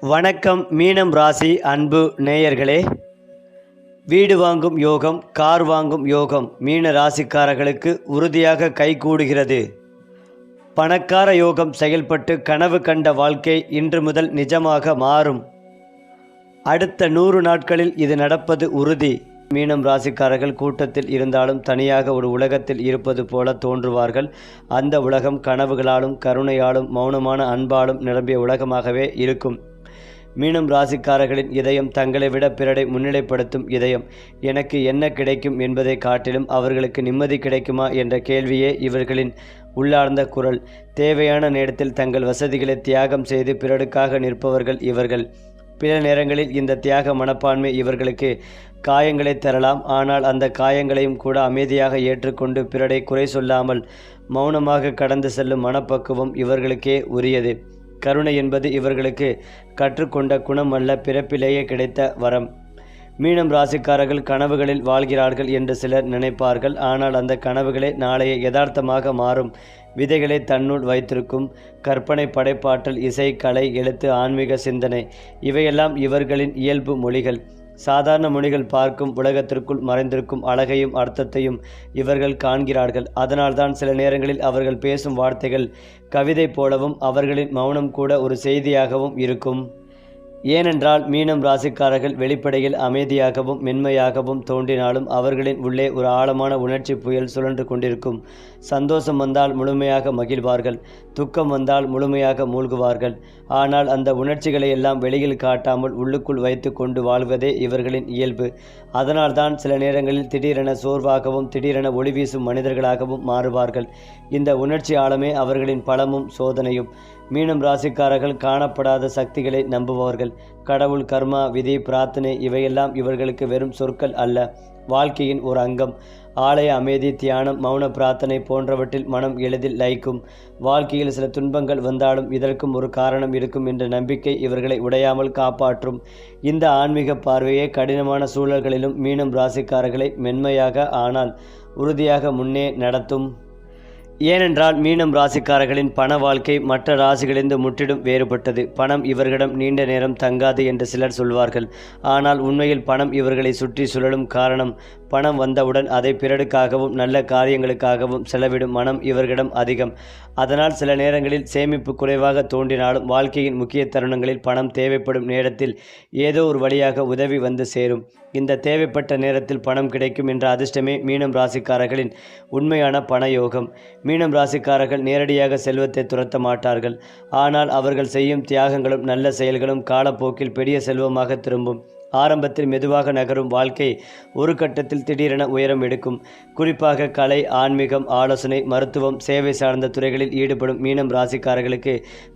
வணக்கம் மீனம் ராசி அன்பு நேயர்களே. வீடு வாங்கும் யோகம் கார் வாங்கும் யோகம் மீன ராசிக்காரர்களுக்கு உறுதியாக கைகூடுகிறது பணக்கார யோகம் செயல்பட்டு கனவு கண்ட வாழ்க்கை இன்று முதல் நிஜமாக மாறும். அடுத்த நூறு நாட்களில் இது நடப்பது உறுதி. மீனம் ராசிக்காரர்கள் கூட்டத்தில் இருந்தாலும் தனியாக ஒரு உலகத்தில் இருப்பது போல தோன்றுவார்கள். அந்த உலகம் கனவுகளாலும் கருணையாலும் மௌனமான அன்பாலும் நிரம்பிய உலகமாகவே இருக்கும். மீனம் ராசிக்காரர்களின் இதயம் தங்களை விட பிறரை முன்னிலைப்படுத்தும் இதயம். எனக்கு என்ன கிடைக்கும் என்பதை காட்டிலும் அவர்களுக்கு நிம்மதி கிடைக்குமா என்ற கேள்வியே இவர்களின் உள்ளார்ந்த குரல். தேவையான நேரத்தில் தங்கள் வசதிகளை தியாகம் செய்து பிறருக்காக நிற்பவர்கள் இவர்கள். பிற நேரங்களில் இந்த தியாக மனப்பான்மை இவர்களுக்கு காயங்களை தரலாம். ஆனால் அந்த காயங்களையும் கூட அமைதியாக ஏற்றுக்கொண்டு பிறரை குறை சொல்லாமல் மௌனமாக கடந்து செல்லும் மனப்பக்குவம் இவர்களுக்கே உரியது. கருணை என்பது இவர்களுக்கு கற்றுக்கொண்ட குணம் அல்ல பிறப்பிலேயே கிடைத்த வரம். மீனம் ராசிக்காரர்கள் கனவுகளில் வாழ்கிறார்கள் என்று சிலர் நினைப்பார்கள். ஆனால் அந்த கனவுகளே நாளைய யதார்த்தமாக மாறும். விதைகளை தன்னுள் வைத்திருக்கும் கற்பனை படைப்பாற்றல் இசை கலை எழுத்து ஆன்மீக சிந்தனை இவையெல்லாம் இவர்களின் இயல்பு மொழிகள். சாதாரண மொழிகள் பார்க்கும் உலகத்திற்குள் மறைந்திருக்கும் அழகையும் அர்த்தத்தையும் இவர்கள் காண்கிறார்கள். அதனால்தான் சில நேரங்களில் அவர்கள் பேசும் வார்த்தைகள் கவிதை போலவும் அவர்களின் மௌனம் கூட ஒரு செய்தியாகவும் இருக்கும். ஏனென்றால் மீனம் ராசிக்காரர்கள் வெளிப்படையில் அமைதியாகவும் மென்மையாகவும் தோன்றினாலும் அவர்களின் உள்ளே ஒரு ஆழமான உணர்ச்சி புயல் சுழன்று கொண்டிருக்கும். சந்தோஷம் வந்தால் முழுமையாக மகிழ்வார்கள் துக்கம் வந்தால் முழுமையாக மூழ்குவார்கள். ஆனால் அந்த உணர்ச்சிகளை எல்லாம் வெளியில் காட்டாமல் உள்ளுக்குள் வைத்து கொண்டு வாழ்வதே இவர்களின் இயல்பு. அதனால்தான் சில நேரங்களில் திடீரென சோர்வாகவும் திடீரென ஒளி வீசும் மனிதர்களாகவும் மாறுவார்கள். இந்த உணர்ச்சி ஆழமே அவர்களின் பலமும் சோதனையும். மீனம் ராசிக்காரர்கள் காணப்படாத சக்திகளை நம்புபவர்கள். கடவுள் கர்மா விதி பிரார்த்தனை இவையெல்லாம் இவர்களுக்கு வெறும் சொற்கள் அல்ல. வாழ்க்கையின் ஒரு அங்கம். ஆலய அமைதி தியானம் மௌன பிரார்த்தனை போன்றவற்றில் மனம் எளிதில் லயிக்கும். வாழ்க்கையில் சில துன்பங்கள் வந்தாலும் இதற்கும் ஒரு காரணம் இருக்கும் என்ற நம்பிக்கை இவர்களை உடையாமல் காப்பாற்றும். இந்த ஆன்மீக பார்வையே கடினமான சூழல்களிலும் மீனம் ராசிக்காரர்களை மென்மையாக ஆனால் உறுதியாக முன்னே நடத்தும். ஏனென்றால் மீனம் ராசிக்காரர்களின் பண வாழ்க்கை மற்ற ராசிகளிலிருந்து முற்றிலும் வேறுபட்டது. பணம் இவர்களிடம் நீண்ட நேரம் தங்காது என்று சிலர் சொல்வார்கள். ஆனால் உண்மையில் பணம் இவர்களை சுற்றி சுழலும் காரணம் பணம் வந்தவுடன் அதை பிறருக்காகவும் நல்ல காரியங்களுக்காகவும் செலவிடும் மனம் இவர்களிடம் அதிகம். அதனால் சில நேரங்களில் சேமிப்பு குறைவாக தோன்றினாலும் வாழ்க்கையின் முக்கிய தருணங்களில் பணம் தேவைப்படும் நேரத்தில் ஏதோ ஒரு வழியாக உதவி வந்து சேரும். இந்த தேவைப்பட்ட நேரத்தில் பணம் கிடைக்கும் என்ற அதிர்ஷ்டமே மீனம் ராசிக்காரர்களின் உண்மையான பண யோகம் மீனம் ராசிக்காரர்கள் நேரடியாக செல்வத்தை துரத்த மாட்டார்கள். ஆனால் அவர்கள் செய்யும் தியாகங்களும் நல்ல செயல்களும் காலப்போக்கில் பெரிய செல்வமாக திரும்பும். ஆரம்பத்தில் மெதுவாக நகரும் வாழ்க்கை ஒரு கட்டத்தில் திடீரென உயரம் எடுக்கும். குறிப்பாக கலை ஆன்மீகம் ஆலோசனை மருத்துவம் சேவை சார்ந்த துறைகளில் ஈடுபடும் மீனம் ராசிக்காரர்களுக்கு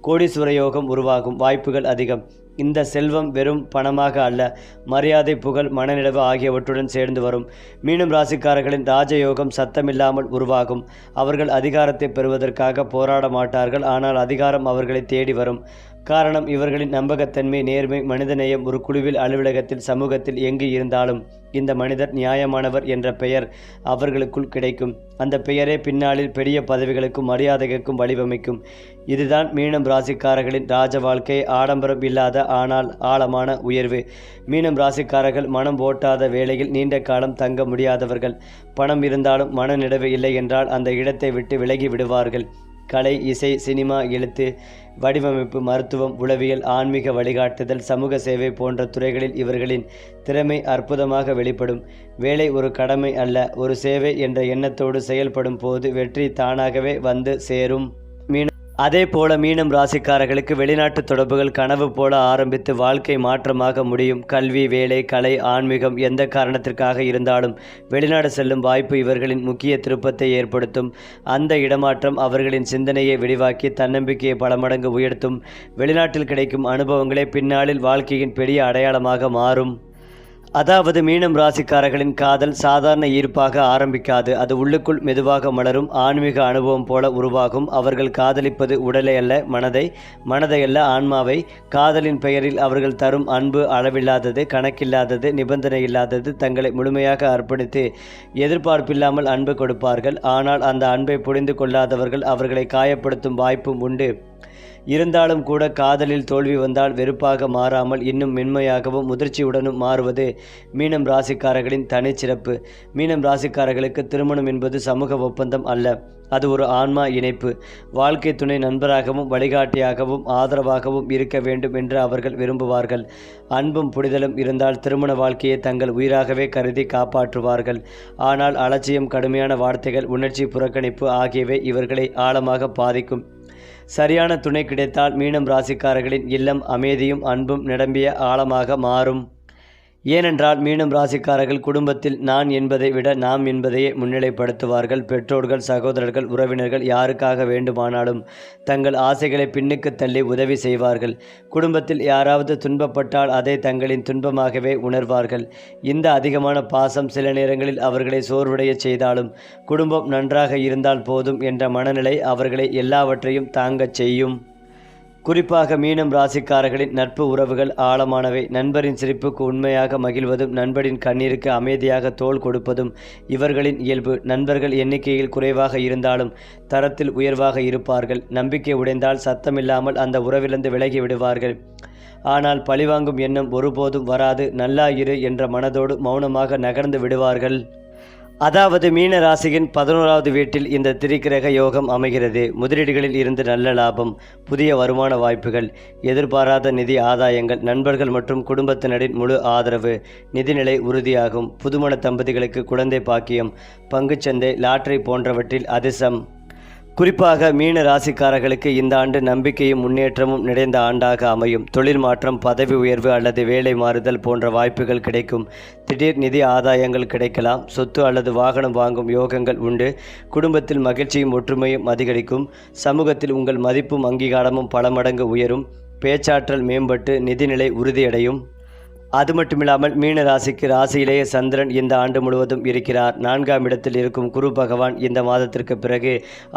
கோடீஸ்வர யோகம் உருவாகும் வாய்ப்புகள் அதிகம். இந்த செல்வம் வெறும் பணமாக அல்ல மரியாதை புகழ் மனநிலவு ஆகியவற்றுடன் சேர்ந்து வரும். மீனம் ராசிக்காரர்களின் ராஜயோகம் சத்தமில்லாமல் உருவாகும். அவர்கள் அதிகாரத்தை பெறுவதற்காக போராட மாட்டார்கள் ஆனால் அதிகாரம் அவர்களை தேடி வரும். காரணம் இவர்களின் நம்பகத்தன்மை நேர்மை மனிதநேயம் ஒரு குழுவில் அலுவலகத்தில் சமூகத்தில் எங்கு இருந்தாலும் இந்த மனிதர் நியாயமானவர் என்ற பெயர் அவர்களுக்குள் கிடைக்கும். அந்த பெயரே பின்னாளில் பெரிய பதவிகளுக்கும் மரியாதைகளுக்கும் வழிவமைக்கும். இதுதான் மீனம் ராசிக்காரர்களின் ராஜ வாழ்க்கை. ஆடம்பரம் இல்லாத ஆனால் ஆழமான உயர்வு. மீனம் ராசிக்காரர்கள் மனம் ஓட்டாத வேளையில் நீண்ட காலம் தங்க முடியாதவர்கள். பணம் இருந்தாலும் மனநிடவு இல்லை என்றால் அந்த இடத்தை விட்டு விலகி விடுவார்கள். கலை இசை சினிமா எழுத்து வடிவமைப்பு மருத்துவம் உளவியல் ஆன்மீக வழிகாட்டுதல் சமூக சேவை போன்ற துறைகளில் இவர்களின் திறமை அற்புதமாக வெளிப்படும். வேலை ஒரு கடமை அல்ல ஒரு சேவை என்ற எண்ணத்தோடு செயல்படும் போது வெற்றி தானாகவே வந்து சேரும். அதே போல மீனம் ராசிக்காரர்களுக்கு வெளிநாட்டு தொடர்புகள் கனவு போல ஆரம்பித்து வாழ்க்கை மாற்றமாக முடியும். கல்வி வேலை கலை ஆன்மீகம் எந்த காரணத்திற்காக இருந்தாலும் வெளிநாடு செல்லும் வாய்ப்பு இவர்களின் முக்கிய திருப்பத்தை ஏற்படுத்தும். அந்த இடமாற்றம் அவர்களின் சிந்தனையை விரிவாக்கி தன்னம்பிக்கையை பல மடங்கு உயர்த்தும். வெளிநாட்டில் கிடைக்கும் அனுபவங்களே பின்னாளில் வாழ்க்கையின் பெரிய அடையாளமாக மாறும். அதாவது மீனம் ராசிக்காரர்களின் காதல் சாதாரண ஈர்ப்பாக ஆரம்பிக்காது. அது உள்ளுக்குள் மெதுவாக மலரும் ஆன்மீக அனுபவம் போல உருவாகும். அவர்கள் காதலிப்பது உடலை அல்ல மனதை மனதை அல்ல ஆன்மாவை. காதலின் பெயரில் அவர்கள் தரும் அன்பு அளவில்லாதது கணக்கில்லாதது நிபந்தனை இல்லாதது தங்களை முழுமையாக அர்ப்பணித்து எதிர்பார்ப்பில்லாமல் அன்பு கொடுப்பார்கள். ஆனால் அந்த அன்பை புரிந்து கொள்ளாதவர்கள் அவர்களை காயப்படுத்தும் வாய்ப்பும் உண்டு. இருந்தாலும் கூட காதலில் தோல்வி வந்தால் வெறுப்பாக மாறாமல் இன்னும் மென்மையாகவும் முதிர்ச்சியுடனும் மாறுவது மீனம் ராசிக்காரர்களின் தனிச்சிறப்பு. மீனம் ராசிக்காரர்களுக்கு திருமணம் என்பது சமூக ஒப்பந்தம் அல்ல அது ஒரு ஆன்மா இணைப்பு. வாழ்க்கை துணை நண்பராகவும் வழிகாட்டியாகவும் ஆதரவாகவும் இருக்க வேண்டும் என்று அவர்கள் விரும்புவார்கள். அன்பும் புரிதலும் இருந்தால் திருமண வாழ்க்கையை தங்கள் உயிராகவே கருதி காப்பாற்றுவார்கள். ஆனால் அலட்சியம் கடுமையான வார்த்தைகள் உணர்ச்சி புறக்கணிப்பு ஆகியவை இவர்களை ஆழமாக பாதிக்கும். சரியான துணை கிடைத்தால் மீனம் ராசிக்காரர்களின் இல்லம் அமைதியும் அன்பும் நிரம்பிய ஆழமாக மாறும். ஏனென்றால் மீனம் ராசிக்காரர்கள் குடும்பத்தில் நான் என்பதை விட நாம் என்பதையே முன்னிலைப்படுத்துவார்கள். பெற்றோர்கள் சகோதரர்கள் உறவினர்கள் யாருக்காக வேண்டுமானாலும் தங்கள் ஆசைகளை பின்னுக்கு தள்ளி உதவி செய்வார்கள். குடும்பத்தில் யாராவது துன்பப்பட்டால் அதை தங்களின் துன்பமாகவே உணர்வார்கள். இந்த அதிகமான பாசம் சில நேரங்களில் அவர்களை சோர்வடைய செய்தாலும் குடும்பம் நன்றாக இருந்தால் போதும் என்ற மனநிலை அவர்களை எல்லாவற்றையும் தாங்கச் செய்யும். குறிப்பாக மீனம் ராசிக்காரர்களின் நட்பு உறவுகள் ஆழமானவை. நண்பரின் சிரிப்புக்கு உண்மையாக மகிழ்வதும் நண்பரின் கண்ணீருக்கு அமைதியாக தோல் கொடுப்பதும் இவர்களின் இயல்பு. நண்பர்கள் எண்ணிக்கையில் குறைவாக இருந்தாலும் தரத்தில் உயர்வாக இருப்பார்கள். நம்பிக்கை உடைந்தால் சத்தமில்லாமல் அந்த உறவிலிருந்து விலகி விடுவார்கள். ஆனால் பழிவாங்கும் எண்ணம் ஒருபோதும் வராது. நல்லா இரு என்ற மனதோடு மௌனமாக நகர்ந்து விடுவார்கள். அதாவது மீன ராசியின் பதினோராவது வீட்டில் இந்த திரிக்கிரக யோகம் அமைகிறது. முதலீடுகளில் இருந்து நல்ல லாபம் புதிய வருமான வாய்ப்புகள் எதிர்பாராத நிதி ஆதாயங்கள் நண்பர்கள் மற்றும் குடும்பத்தினரின் முழு ஆதரவு நிதிநிலை உறுதியாகும். புதுமண தம்பதிகளுக்கு குழந்தை பாக்கியம் பங்குச்சந்தை லாட்டரி போன்றவற்றில் அதிசம். குறிப்பாக மீன ராசிக்காரர்களுக்கு இந்த ஆண்டு நம்பிக்கையும் முன்னேற்றமும் நிறைந்த ஆண்டாக அமையும். தொழில் மாற்றம் பதவி உயர்வு அல்லது வேலை மாறுதல் போன்ற வாய்ப்புகள் கிடைக்கும். திடீர் நிதி ஆதாயங்கள் கிடைக்கலாம். சொத்து அல்லது வாகனம் வாங்கும் யோகங்கள் உண்டு. குடும்பத்தில் மகிழ்ச்சியும் ஒற்றுமையும் அதிகரிக்கும். சமூகத்தில் உங்கள் மதிப்பும் அங்கீகாரமும் பல மடங்கு உயரும். பேச்சாற்றல் மேம்பட்டு நிதிநிலை உறுதியடையும். அது மட்டுமில்லாமல் மீன ராசிக்கு ராசியிலேயே சந்திரன் இந்த ஆண்டு முழுவதும் இருக்கிறார். நான்காம் இடத்தில் இருக்கும் குரு பகவான் இந்த மாதத்திற்கு பிறகு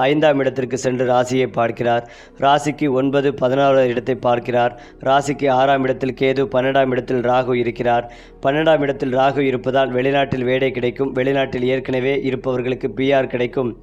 ஐந்தாம் இடத்திற்கு சென்று ராசியை பார்க்கிறார். ராசிக்கு ஒன்பது பதினாறாவது இடத்தை பார்க்கிறார். ராசிக்கு ஆறாம் இடத்தில் கேது பன்னெண்டாம் இடத்தில் ராகு இருக்கிறார். பன்னெண்டாம் இடத்தில் ராகு இருப்பதால் வெளிநாட்டில் வேலை கிடைக்கும். வெளிநாட்டில் ஏற்கனவே இருப்பவர்களுக்கு பிஆர் கிடைக்கும்.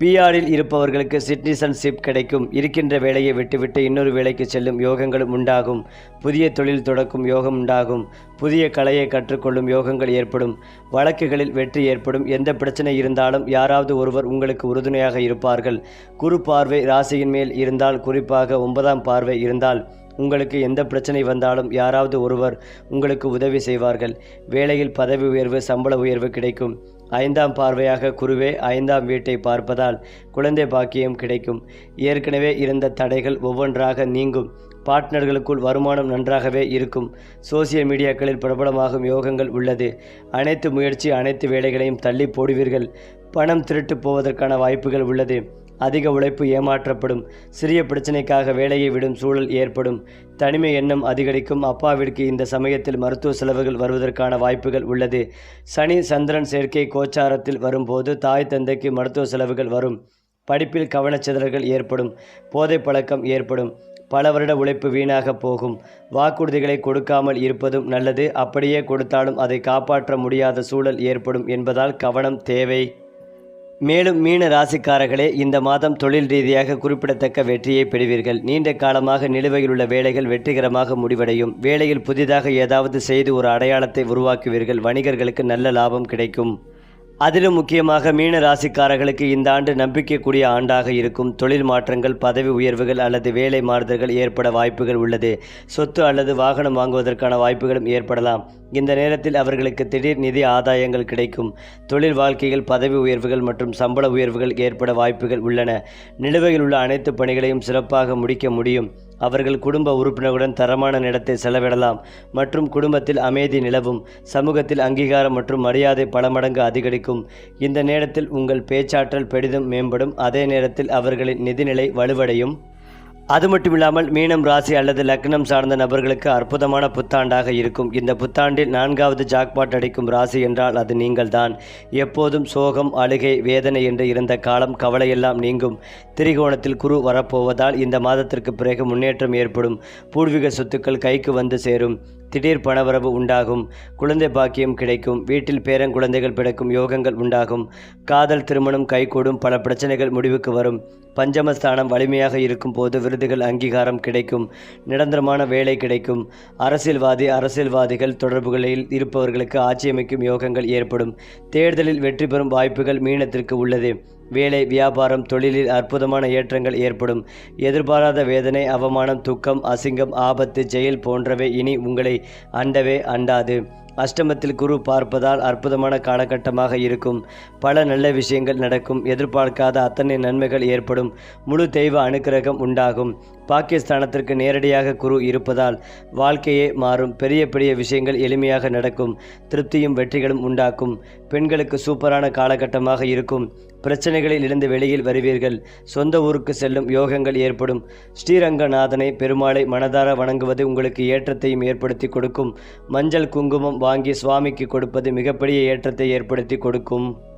பிஆரில் இருப்பவர்களுக்கு சிட்டிசன்ஷிப் கிடைக்கும். இருக்கின்ற வேலையை விட்டுவிட்டு இன்னொரு வேலைக்கு செல்லும் யோகங்களும் உண்டாகும். புதிய தொழில் தொடக்கும் யோகம் உண்டாகும். புதிய கலையை கற்றுக்கொள்ளும் யோகங்கள் ஏற்படும். வழக்குகளில் வெற்றி ஏற்படும். எந்த பிரச்சனை இருந்தாலும் யாராவது ஒருவர் உங்களுக்கு உறுதுணையாக இருப்பார்கள். குரு பார்வை ராசியின் மேல் இருந்தால் குறிப்பாக ஒன்பதாம் பார்வை இருந்தால் உங்களுக்கு எந்த பிரச்சனை வந்தாலும் யாராவது ஒருவர் உங்களுக்கு உதவி செய்வார்கள். வேலையில் பதவி உயர்வு சம்பள உயர்வு கிடைக்கும். ஐந்தாம் பார்வையாக குருவே ஐந்தாம் வீட்டை பார்ப்பதால் குழந்தை பாக்கியம் கிடைக்கும். ஏற்கனவே இருந்த தடைகள் ஒவ்வொன்றாக நீங்கும். பார்ட்னர்களுக்குள் வருமானம் நன்றாகவே இருக்கும். சோசியல் மீடியாக்களில் பிரபலமாகும் யோகங்கள் உள்ளது. அனைத்து முயற்சி அனைத்து வேலைகளையும் தள்ளி போடுவீர்கள். பணம் திருட்டு போவதற்கான வாய்ப்புகள் உள்ளது. அதிக உழைப்பு ஏமாற்றப்படும். சிறிய பிரச்சனைக்காக வேலையை விடும் சூழல் ஏற்படும். தனிமை எண்ணம் அதிகரிக்கும். அப்பாவிற்கு இந்த சமயத்தில் மருத்துவ செலவுகள் வருவதற்கான வாய்ப்புகள் உள்ளது. சனி சந்திரன் சேர்க்கை கோச்சாரத்தில் வரும்போது தாய் தந்தைக்கு மருத்துவ செலவுகள் வரும். படிப்பில் கவனச்சிதறல்கள் ஏற்படும். போதை பழக்கம் ஏற்படும். பல வருட உழைப்பு வீணாக போகும். வாக்குறுதிகளை கொடுக்காமல் இருப்பதும் நல்லது. அப்படியே கொடுத்தாலும் அதை காப்பாற்ற முடியாத சூழல் ஏற்படும் என்பதால் கவனம் தேவை. மேலும் மீன ராசிக்காரர்களே இந்த மாதம் தொழில் ரீதியாக குறிப்பிடத்தக்க வெற்றியை பெறுவீர்கள். நீண்ட காலமாக நிலுவையில் உள்ள வேலைகள் வெற்றிகரமாக முடிவடையும். வேலையில் புதிதாக ஏதாவது செய்து ஒரு அடையாளத்தை உருவாக்குவீர்கள். வணிகர்களுக்கு நல்ல லாபம் கிடைக்கும். அதிலும் முக்கியமாக மீன ராசிக்காரர்களுக்கு இந்த ஆண்டு நம்பிக்கைக்கூடிய ஆண்டாக இருக்கும். தொழில் மாற்றங்கள் பதவி உயர்வுகள் அல்லது வேலை மாறுதல்கள் ஏற்பட வாய்ப்புகள் உள்ளது. சொத்து அல்லது வாகனம் வாங்குவதற்கான வாய்ப்புகளும் ஏற்படலாம். இந்த நேரத்தில் அவர்களுக்கு திடீர் நிதி ஆதாயங்கள் கிடைக்கும். தொழில் வாழ்க்கையில் பதவி உயர்வுகள் மற்றும் சம்பள உயர்வுகள் ஏற்பட வாய்ப்புகள் உள்ளன. நிலுவையில் உள்ள அனைத்து பணிகளையும் சிறப்பாக முடிக்க முடியும். அவர்கள் குடும்ப உறுப்பினருடன் தரமான நேரத்தை செலவிடலாம். மற்றும் குடும்பத்தில் அமைதி நிலவும் சமூகத்தில் அங்கீகாரம் மற்றும் மரியாதை பல மடங்கு அதிகரிக்கும். இந்த நேரத்தில் உங்கள் பேச்சாற்றல் பெரிதும் மேம்படும். அதே நேரத்தில் அவர்களின் நிதிநிலை வலுவடையும். அது மட்டும் இல்லாமல் மீனம் ராசி அல்லது லக்னம் சார்ந்த நபர்களுக்கு அற்புதமான புத்தாண்டாக இருக்கும். இந்த புத்தாண்டில் நான்காவது ஜாக்பாட் அடிக்கும் ராசி என்றால் அது நீங்கள்தான். எப்போதும் சோகம் அழுகை வேதனை என்று இருந்த காலம் கவலையெல்லாம் நீங்கும். திரிகோணத்தில் குரு வரப்போவதால் இந்த மாதத்திற்கு பிறகு முன்னேற்றம் ஏற்படும். பூர்வீக சொத்துக்கள் கைக்கு வந்து சேரும். திடீர் பணவரவு உண்டாகும் குழந்தை பாக்கியம் கிடைக்கும் வீட்டில் பேரங்குழந்தைகள் பிறக்கும் யோகங்கள் உண்டாகும் காதல் திருமணம் கைகூடும் பல பிரச்சனைகள் முடிவுக்கு வரும் பஞ்சமஸ்தானம் வலிமையாக இருக்கும் போது விருதுகள் அங்கீகாரம் கிடைக்கும் நிரந்தரமான வேலை கிடைக்கும் அரசியல்வாதி அரசியல்வாதிகள் தொடர்புகளில் இருப்பவர்களுக்கு ஆட்சியமைக்கும் யோகங்கள் ஏற்படும் தேர்தலில் வெற்றி பெறும் வாய்ப்புகள் மீனத்திற்கு உள்ளது வேலை வியாபாரம் தொழிலில் அற்புதமான ஏற்றங்கள் ஏற்படும். எதிர்பாராத வேதனை அவமானம் துக்கம் அசிங்கம் ஆபத்து ஜெயில் போன்றவை இனி உங்களை அண்டவே அண்டாது. அஷ்டமத்தில் குரு பார்ப்பதால் அற்புதமான காலகட்டமாக இருக்கும். பல நல்ல விஷயங்கள் நடக்கும். எதிர்பார்க்காத அத்தனை நன்மைகள் ஏற்படும். முழு தெய்வ அனுக்கிரகம் உண்டாகும். பாகிஸ்தானத்திற்கு நேரடியாக குரு இருப்பதால் வாழ்க்கையே மாறும். பெரிய பெரிய விஷயங்கள் எளிமையாக நடக்கும். திருப்தியும் வெற்றிகளும் உண்டாக்கும். பெண்களுக்கு சூப்பரான காலகட்டமாக இருக்கும். பிரச்சனைகளில் இருந்து வெளியில் வருவீர்கள். சொந்த ஊருக்கு செல்லும் யோகங்கள் ஏற்படும். ஸ்ரீரங்கநாதனை பெருமாளை மனதார வணங்குவது உங்களுக்கு ஏற்றத்தையும் ஏற்படுத்தி கொடுக்கும். மஞ்சள் குங்குமம் வாங்கி சுவாமிக்கு கொடுப்பது மிகப்பெரிய ஏற்றத்தை ஏற்படுத்தி கொடுக்கும்.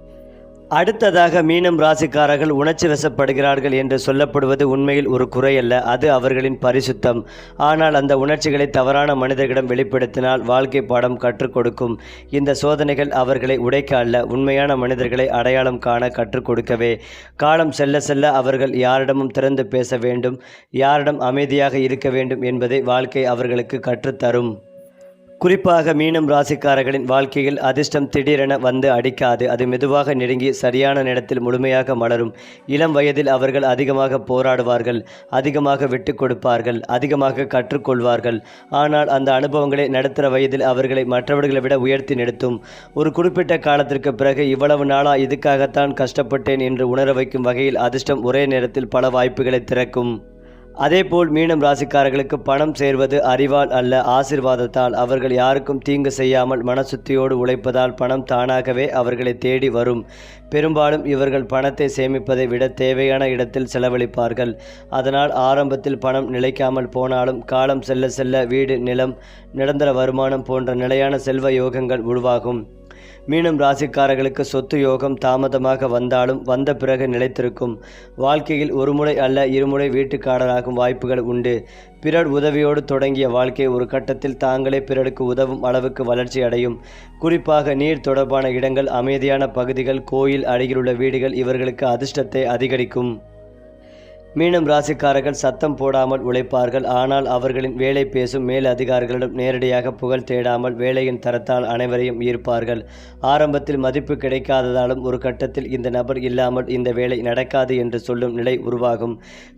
அடுத்ததாக மீனம் ராசிக்காரர்கள் உணர்ச்சி வசப்படுகிறார்கள் என்று சொல்லப்படுவது உண்மையில் ஒரு குறையல்ல. அது அவர்களின் பரிசுத்தம். ஆனால் அந்த உணர்ச்சிகளை தவறான மனிதர்களிடம் வெளிப்படுத்தினால் வாழ்க்கை பாடம் கற்றுக் கொடுக்கும். இந்த சோதனைகள் அவர்களை உடைக்க அல்ல உண்மையான மனிதர்களை அடையாளம் காண கற்றுக் கொடுக்கவே. காலம் செல்ல செல்ல அவர்கள் யாரிடமும் திறந்து பேச வேண்டும் யாரிடம் அமைதியாக இருக்க வேண்டும் என்பதை வாழ்க்கை அவர்களுக்கு கற்றுத்தரும். குறிப்பாக மீனம் ராசிக்காரர்களின் வாழ்க்கையில் அதிர்ஷ்டம் திடீரென வந்து அடிக்காது. அது மெதுவாக நெருங்கி சரியான நேரத்தில் முழுமையாக மலரும். இளம் வயதில் அவர்கள் அதிகமாக போராடுவார்கள் அதிகமாக விட்டு கொடுப்பார்கள் அதிகமாக கற்றுக்கொள்வார்கள். ஆனால் அந்த அனுபவங்களை நடுத்தர வயதில் அவர்களை மற்றவர்களை விட உயர்த்தி நிறுத்தும். ஒரு குறிப்பிட்ட காலத்திற்கு பிறகு இவ்வளவு நாளா இதுக்காகத்தான் கஷ்டப்பட்டேன் என்று உணர வைக்கும் வகையில் அதிர்ஷ்டம் ஒரே நேரத்தில் பல வாய்ப்புகளை திறக்கும். அதேபோல் மீனம் ராசிக்காரர்களுக்கு பணம் சேர்வது அறிவால் அல்ல ஆசிர்வாதத்தால். அவர்கள் யாருக்கும் தீங்கு செய்யாமல் மனசுத்தியோடு உழைப்பதால் பணம் தானாகவே அவர்களை தேடி வரும். பெரும்பாலும் இவர்கள் பணத்தை சேமிப்பதை விட தேவையான இடத்தில் செலவழிப்பார்கள். அதனால் ஆரம்பத்தில் பணம் நிலைக்காமல் போனாலும் காலம் செல்ல செல்ல வீடு நிலம் நிரந்தர வருமானம் போன்ற நிலையான செல்வ யோகங்கள் உருவாகும். மீனம் ராசிக்காரர்களுக்கு சொத்து யோகம் தாமதமாக வந்தாலும் வந்த பிறகு நிலைத்திருக்கும். வாழ்க்கையில் ஒருமுறை அல்ல இருமுறை வீட்டுக்காரராகும் வாய்ப்புகள் உண்டு. பிறர் உதவியோடு தொடங்கிய வாழ்க்கை ஒரு கட்டத்தில் தாங்களே பிறருக்கு உதவும் அளவுக்கு வளர்ச்சி அடையும். குறிப்பாக நீர் தொடர்பான இடங்கள் அமைதியான பகுதிகள் கோயில் அருகிலுள்ள வீடுகள் இவர்களுக்கு அதிர்ஷ்டத்தை அதிகரிக்கும். மீனம் ராசிக்காரர்கள் சத்தம் போடாமல் உழைப்பார்கள். ஆனால் அவர்களின் வேலை பேசும் மேல் அதிகாரிகளிடம் நேரடியாக புகழ் தேடாமல் வேலையின் தரத்தால் அனைவரையும் ஈர்ப்பார்கள். ஆரம்பத்தில் மதிப்பு கிடைக்காததாலும் ஒரு கட்டத்தில் இந்த நபர் இல்லாமல் இந்த வேலை நடக்காது என்று சொல்லும் நிலை உருவாகும்.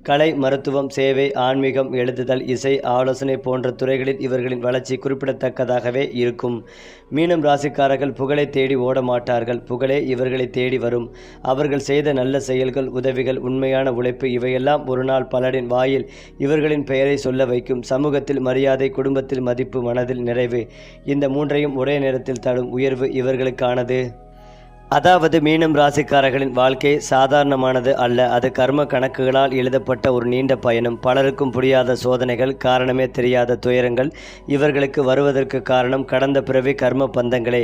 கலை மருத்துவம் சேவை ஆன்மீகம் எழுதுதல் இசை ஆலோசனை போன்ற துறைகளில் இவர்களின் வளர்ச்சி குறிப்பிடத்தக்கதாகவே இருக்கும். மீனம் ராசிக்காரர்கள் புகழை தேடி ஓட மாட்டார்கள். புகழே இவர்களை தேடி வரும். அவர்கள் செய்த நல்ல செயல்கள் உதவிகள் உண்மையான உழைப்பு இவையெல்லாம் ஒரு நாள் பலரின் வாயில் இவர்களின் பெயரை சொல்ல வைக்கும் சமூகத்தில் மரியாதை குடும்பத்தில் மதிப்பு மனதில் நிறைவு. இந்த மூன்றையும் ஒரே நேரத்தில் தரும் உயர்வு இவர்களுக்கானது. அதாவது மீனம் ராசிக்காரர்களின் வாழ்க்கை சாதாரணமானது அல்ல. அது கர்ம கணக்குகளால் எழுதப்பட்ட ஒரு நீண்ட பயணம். பலருக்கும் புரியாத சோதனைகள் காரணமே தெரியாத துயரங்கள் இவர்களுக்கு வருவதற்கு காரணம் கடந்த பிறவி கர்ம பந்தங்களே.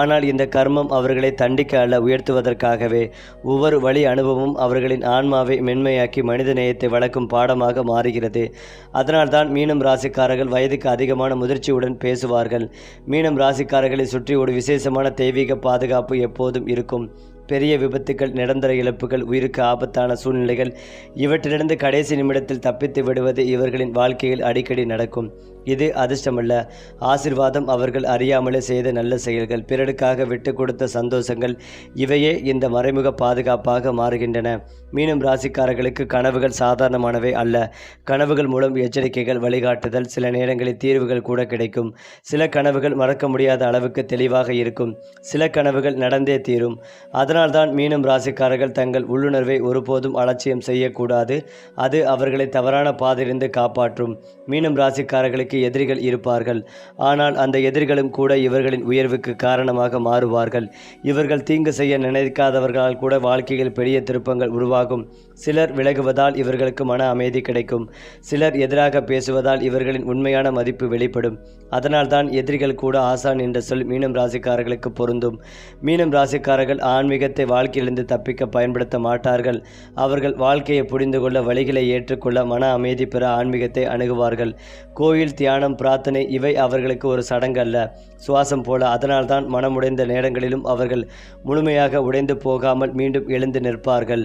ஆனால் இந்த கர்மம் அவர்களை தண்டிக்க அல்ல உயர்த்துவதற்காகவே. ஒவ்வொரு வழி அனுபவமும் அவர்களின் ஆன்மாவை மென்மையாக்கி மனித நேயத்தை வளர்க்கும் பாடமாக மாறுகிறது. அதனால்தான் மீனம் ராசிக்காரர்கள் வயதுக்கு அதிகமான முதிர்ச்சியுடன் பேசுவார்கள். மீனம் ராசிக்காரர்களை சுற்றி ஒரு விசேஷமான தெய்வீக பாதுகாப்பு எப்போதும் இருக்கும். பெரிய விபத்துக்கள் நிரந்தர இழப்புகள் உயிருக்கு ஆபத்தான சூழ்நிலைகள் இவற்றிலிருந்து கடைசி நிமிடத்தில் தப்பித்து விடுவது இவர்களின் வாழ்க்கையில் அடிக்கடி நடக்கும். இது அதிர்ஷ்டமல்ல. ஆசிர்வாதம் அவர்கள் அறியாமலே செய்த நல்ல செயல்கள் பிறருக்காக விட்டு கொடுத்த சந்தோஷங்கள் இவையே இந்த மறைமுக பாதுகாப்பாக மாறுகின்றன. மீனும் ராசிக்காரர்களுக்கு கனவுகள் சாதாரணமானவை அல்ல. கனவுகள் மூலம் எச்சரிக்கைகள் வழிகாட்டுதல் சில நேரங்களில் தீர்வுகள் கூட கிடைக்கும். சில கனவுகள் மறக்க முடியாத அளவுக்கு தெளிவாக இருக்கும். சில கனவுகள் நடந்தே தீரும். அதனால்தான் மீனம் ராசிக்காரர்கள் தங்கள் உள்ளுணர்வை ஒருபோதும் அலட்சியம் செய்யக்கூடாது. அது அவர்களை தவறான பாதையிலிருந்து காப்பாற்றும். மீனம் ராசிக்காரர்களுக்கு எதிரிகள் இருப்பார்கள். ஆனால் அந்த எதிரிகளும் கூட இவர்களின் உயர்வுக்கு காரணமாக மாறுவார்கள். இவர்கள் தீங்கு செய்ய நினைக்காதவர்களால் கூட வாழ்க்கையில் பெரிய திருப்பங்கள் உருவாகும். சிலர் விலகுவதால் இவர்களுக்கு மன அமைதி கிடைக்கும். சிலர் எதிராக பேசுவதால் இவர்களின் உண்மையான மதிப்பு வெளிப்படும். அதனால்தான் எதிரிகள் கூட ஆசான் என்ற சொல் மீனம் ராசிக்காரர்களுக்கு பொருந்தும். மீனம் ராசிக்காரர்கள் ஆன்மீகத்தை வாழ்க்கையிலிருந்து தப்பிக்க பயன்படுத்த மாட்டார்கள். அவர்கள் வாழ்க்கையை புரிந்து கொள்ள வழிகளை ஏற்றுக்கொள்ள மன அமைதி பெற ஆன்மீகத்தை அணுகுவார்கள். கோயில் தியானம் பிரார்த்தனை இவை அவர்களுக்கு ஒரு சடங்கு அல்ல சுவாசம் போல அதனால்தான் மனமுடைந்த நேரங்களிலும் அவர்கள் முழுமையாக உடைந்து போகாமல் மீண்டும் எழுந்து நிற்பார்கள்.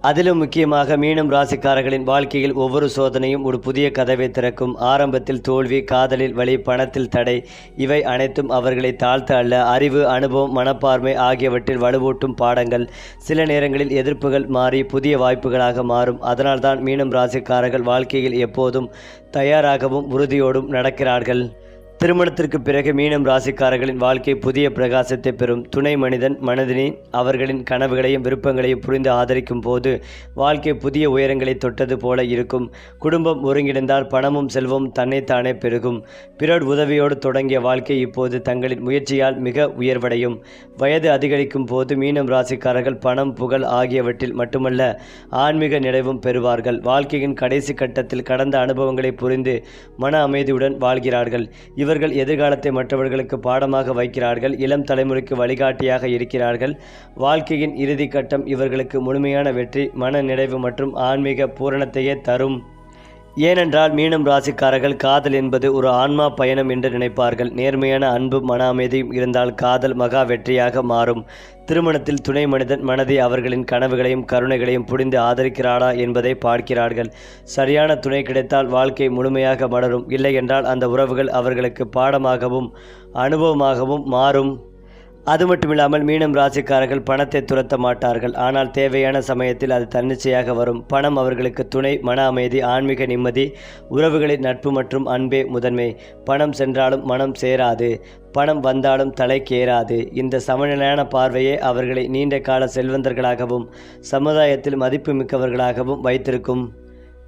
அதிலும் முக்கியமாக மீனம் ராசிக்காரர்களின் வாழ்க்கையில் ஒவ்வொரு சோதனையும் ஒரு புதிய கதவை திறக்கும். ஆரம்பத்தில் தோல்வி காதலில் வழி பணத்தில் தடை இவை அனைத்தும் அவர்களை தாழ்த்த அல்ல. அறிவு அனுபவம் மனப்பார்மை ஆகியவற்றில் வலுவூட்டும் பாடங்கள். சில நேரங்களில் எதிர்ப்புகள் மாறி புதிய வாய்ப்புகளாக மாறும். அதனால்தான் மீனம் ராசிக்காரர்கள் வாழ்க்கையில் எப்போதும் தயாராகவும் உறுதியோடும் நடக்கிறார்கள். திருமணத்திற்கு பிறகு மீனம் ராசிக்காரர்களின் வாழ்க்கை புதிய பிரகாசத்தை பெறும் துணை மனிதன் மனதினி அவர்களின் கனவுகளையும் விருப்பங்களையும் புரிந்து ஆதரிக்கும் போது வாழ்க்கை புதிய உயரங்களை தொட்டது போல இருக்கும். குடும்பம் ஒருங்கிணைந்தால் பணமும் செல்வமும் தன்னைத்தானே பெருகும். பிறர் உதவியோடு தொடங்கிய வாழ்க்கை இப்போது தங்களின் முயற்சியால் மிக உயர்வடையும். வயது அதிகரிக்கும் போது மீனம் ராசிக்காரர்கள் பணம் புகழ் ஆகியவற்றில் மட்டுமல்ல ஆன்மீக நிறைவும் பெறுவார்கள். வாழ்க்கையின் கடைசி கட்டத்தில் கடந்த அனுபவங்களை புரிந்து மன அமைதியுடன் வாழ்கிறார்கள். இவர்கள் எதிர்காலத்தை மற்றவர்களுக்கு பாடமாக வைக்கிறார்கள் இளம் தலைமுறைக்கு வழிகாட்டியாக இருக்கிறார்கள். வாழ்க்கையின் இறுதி கட்டம் இவர்களுக்கு முழுமையான வெற்றி மன நிறைவு மற்றும் ஆன்மீக பூரணத்தையே தரும். ஏனென்றால் மீனம் ராசிக்காரர்கள் காதல் என்பது ஒரு ஆன்மா பயணம் என்று நினைப்பார்கள். நேர்மையான அன்பு மன அமைதியும் இருந்தால் காதல் மகா வெற்றியாக மாறும். திருமணத்தில் துணை மனிதன் மனதை அவர்களின் கனவுகளையும் கருணைகளையும் புரிந்து ஆதரிக்கிறாரா என்பதை பார்க்கிறார்கள். சரியான துணை கிடைத்தால் வாழ்க்கை முழுமையாக மலரும். இல்லை என்றால் அந்த உறவுகள் அவர்களுக்கு பாடமாகவும் அனுபவமாகவும் மாறும். அது மட்டுமில்லாமல் மீனம் ராசிக்காரர்கள் பணத்தை துரத்த மாட்டார்கள். ஆனால் தேவையான சமயத்தில் அது தன்னிச்சையாக வரும். பணம் அவர்களுக்கு துணை மன அமைதி ஆன்மீக நிம்மதி உறவுகளின் நட்பு மற்றும் அன்பே முதன்மை. பணம் சென்றாலும் மனம் சேராது. பணம் வந்தாலும் தலைக்கேறாது இந்த சமநிலையான பார்வையே அவர்களை நீண்ட கால செல்வந்தர்களாகவும் சமுதாயத்தில் மதிப்புமிக்கவர்களாகவும் வைத்திருக்கும்.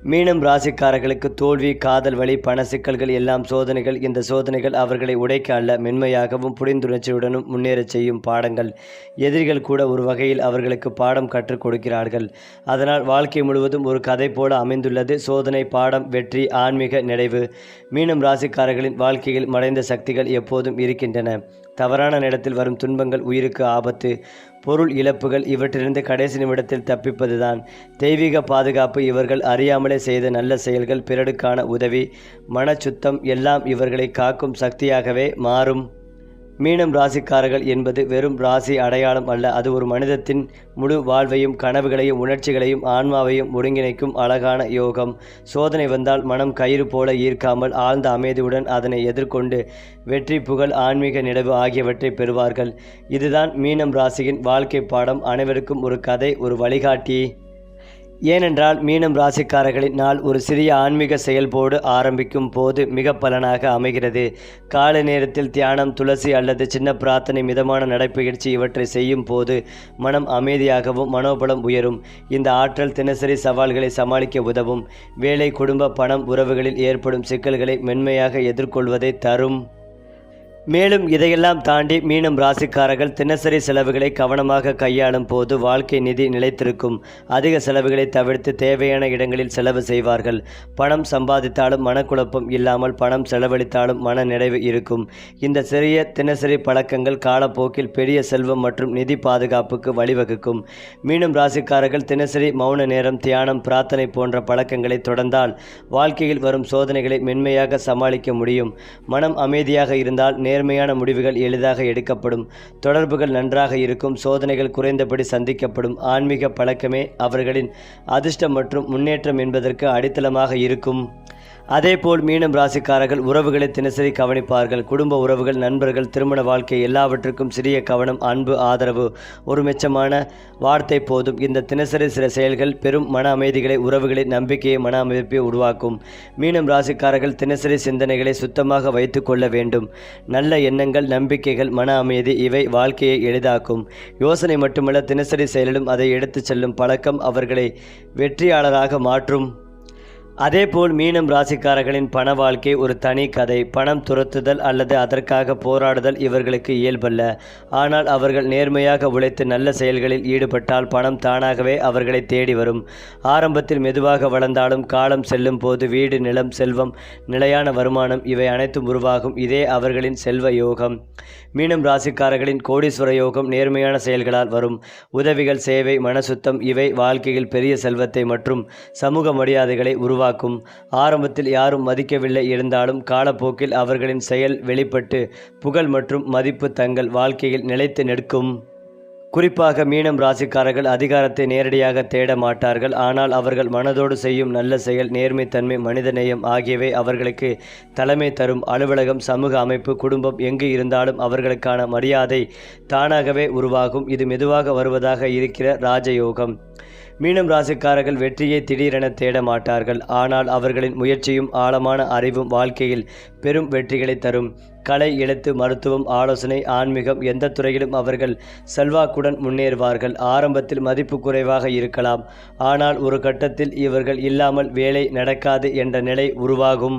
மீனம் ராசிக்காரர்களுக்கு தோல்வி காதல் வழி பண சிக்கல்கள் எல்லாம் சோதனைகள். இந்த சோதனைகள் அவர்களை உடைக்க அல்ல மென்மையாகவும் புரிந்துணர்ச்சியுடனும் முன்னேறச் செய்யும் பாடங்கள். எதிரிகள் கூட ஒரு வகையில் அவர்களுக்கு பாடம் கற்றுக் கொடுக்கிறார்கள். அதனால் வாழ்க்கை முழுவதும் ஒரு கதை போல அமைந்துள்ளது. சோதனை பாடம் வெற்றி ஆன்மீக நிறைவு. மீனம் ராசிக்காரர்களின் வாழ்க்கையில் மறைந்த சக்திகள் எப்போதும் இருக்கின்றன. தவறான நேரத்தில் வரும் துன்பங்கள் உயிருக்கு ஆபத்து. பொருள் இழப்புகள் இவற்றிலிருந்து கடைசி நிமிடத்தில் தப்பிப்பதுதான். தெய்வீக பாதுகாப்பு இவர்கள் அறியாமலே செய்த நல்ல செயல்கள் பிறருக்கான உதவி. மனச்சுத்தம் எல்லாம் இவர்களை காக்கும் சக்தியாகவே மாறும். மீனம் ராசிக்காரர்கள் என்பது வெறும் ராசி அடையாளம் அல்ல. அது ஒரு மனிதத்தின் முழு வாழ்வையும் கனவுகளையும் உணர்ச்சிகளையும் ஆன்மாவையும் ஒருங்கிணைக்கும் அழகான யோகம். சோதனை வந்தால் மனம் கயிறு போல ஈர்க்காமல் ஆழ்ந்த அமைதியுடன் அதனை எதிர்கொண்டு வெற்றி புகழ் ஆன்மீக நினைவு ஆகியவற்றை பெறுவார்கள். இதுதான் மீனம் ராசியின் வாழ்க்கை பாடம். அனைவருக்கும் ஒரு கதை ஒரு வழிகாட்டி. ஏனென்றால் மீனம் ராசிக்காரர்களின் நாள் ஒரு சிறிய ஆன்மீக செயல்போடு ஆரம்பிக்கும் போது மிக பலனாக அமைகிறது. காலை நேரத்தில் தியானம் துளசி அல்லது சின்ன பிரார்த்தனை மிதமான நடைப்பயிற்சி இவற்றை செய்யும் போது மனம் அமைதியாகவும் மனோபலம் உயரும். இந்த ஆற்றல் தினசரி சவால்களை சமாளிக்க உதவும். வேலை குடும்ப பணம் உறவுகளில் ஏற்படும் சிக்கல்களை மென்மையாக எதிர்கொள்வதை தரும். மேலும் இதையெல்லாம் தாண்டி மீனம் ராசிக்காரர்கள் தினசரி செலவுகளை கவனமாக கையாளும் போது வாழ்க்கை நிதி நிலைத்திருக்கும். அதிக செலவுகளை தவிர்த்து தேவையான இடங்களில் செலவு செய்வார்கள். பணம் சம்பாதித்தாலும் மனக்குழப்பம் இல்லாமல் பணம் செலவழித்தாலும் மன நிறைவு இருக்கும். இந்த சிறிய தினசரி பழக்கங்கள் காலப்போக்கில் பெரிய செல்வம் மற்றும் நிதி பாதுகாப்புக்கு வழிவகுக்கும். மீனம் ராசிக்காரர்கள் தினசரி மௌன நேரம் தியானம் பிரார்த்தனை போன்ற பழக்கங்களை தொடர்ந்தால் வாழ்க்கையில் வரும் சோதனைகளை மென்மையாக சமாளிக்க முடியும். மனம் அமைதியாக இருந்தால் நேர்மையான முடிவுகள் எளிதாக எடுக்கப்படும் தொடர்புகள் நன்றாக இருக்கும் சோதனைகள் குறைந்தபடி சந்திக்கப்படும் ஆன்மீக பழக்கமே அவர்களின் அதிர்ஷ்டம் மற்றும் முன்னேற்றம் என்பதற்கு அடித்தளமாக இருக்கும். அதேபோல் மீனம் ராசிக்காரர்கள் உறவுகளை தினசரி கவனிப்பார்கள். குடும்ப உறவுகள் நண்பர்கள் திருமண வாழ்க்கை எல்லாவற்றுக்கும் சிறிய கவனம் அன்பு ஆதரவு ஒரு மெச்சமான வார்த்தை போதும். இந்த தினசரி சில செயல்கள் பெரும் மன அமைதிகளை உறவுகளை நம்பிக்கையை மன அமைப்பை உருவாக்கும். மீனம் ராசிக்காரர்கள் தினசரி சிந்தனைகளை சுத்தமாக வைத்து கொள்ள வேண்டும். நல்ல எண்ணங்கள் நம்பிக்கைகள் மன அமைதி இவை வாழ்க்கையை எளிதாக்கும். யோசனை மட்டுமல்ல தினசரி செயலிலும் அதை எடுத்துச் செல்லும் பழக்கம் அவர்களை வெற்றியாளராக மாற்றும். அதேபோல் மீனம் ராசிக்காரர்களின் பண வாழ்க்கை ஒரு தனி கதை. பணம் துரத்துதல் அல்லது அதற்காக போராடுதல் இவர்களுக்கு இயல்பல்ல. ஆனால் அவர்கள் நேர்மையாக உழைத்து நல்ல செயல்களில் ஈடுபட்டால் பணம் தானாகவே அவர்களை தேடி வரும். ஆரம்பத்தில் மெதுவாக வளர்ந்தாலும் காலம் செல்லும் போது வீடு நிலம் செல்வம் நிலையான வருமானம் இவை அனைத்தும் உருவாகும். இதே அவர்களின் செல்வ யோகம். மீனம் ராசிக்காரர்களின் கோடீஸ்வர யோகம் நேர்மையான செயல்களால் வரும். உதவிகள் சேவை மனசுத்தம் இவை வாழ்க்கையில் பெரிய செல்வத்தை மற்றும் சமூக மரியாதைகளை உருவாக்கும். உருவாக்கும். ஆரம்பத்தில் யாரும் மதிக்கவில்லை இருந்தாலும் காலப்போக்கில் அவர்களின் செயல் வெளிப்பட்டு புகழ் மற்றும் மதிப்பு தங்கள் வாழ்க்கையில் நிலைத்து நிற்கும். குறிப்பாக மீனம் ராசிக்காரர்கள் அதிகாரத்தை நேரடியாக தேட மாட்டார்கள். ஆனால் அவர்கள் மனதோடு செய்யும் நல்ல செயல் நேர்மைத்தன்மை மனிதநேயம் ஆகியவை அவர்களுக்கு தலைமை தரும். அலுவலகம் சமூக அமைப்பு குடும்பம் எங்கு இருந்தாலும் அவர்களுக்கான மரியாதை தானாகவே உருவாகும். இது மெதுவாக வருவதாக இருக்கிற ராஜயோகம். மீனம் ராசிக்காரர்கள் வெற்றியை திடீரென தேட மாட்டார்கள். ஆனால் அவர்களின் முயற்சியும் ஆழமான அறிவும் வாழ்க்கையில் பெரும் வெற்றிகளை தரும். கலை எழுத்து மருத்துவம் ஆலோசனை ஆன்மீகம் எந்த துறையிலும் அவர்கள் செல்வாக்குடன் முன்னேறுவார்கள். ஆரம்பத்தில் மதிப்பு குறைவாக இருக்கலாம். ஆனால் ஒரு கட்டத்தில் இவர்கள் இல்லாமல் வேலை நடக்காது என்ற நிலை உருவாகும்.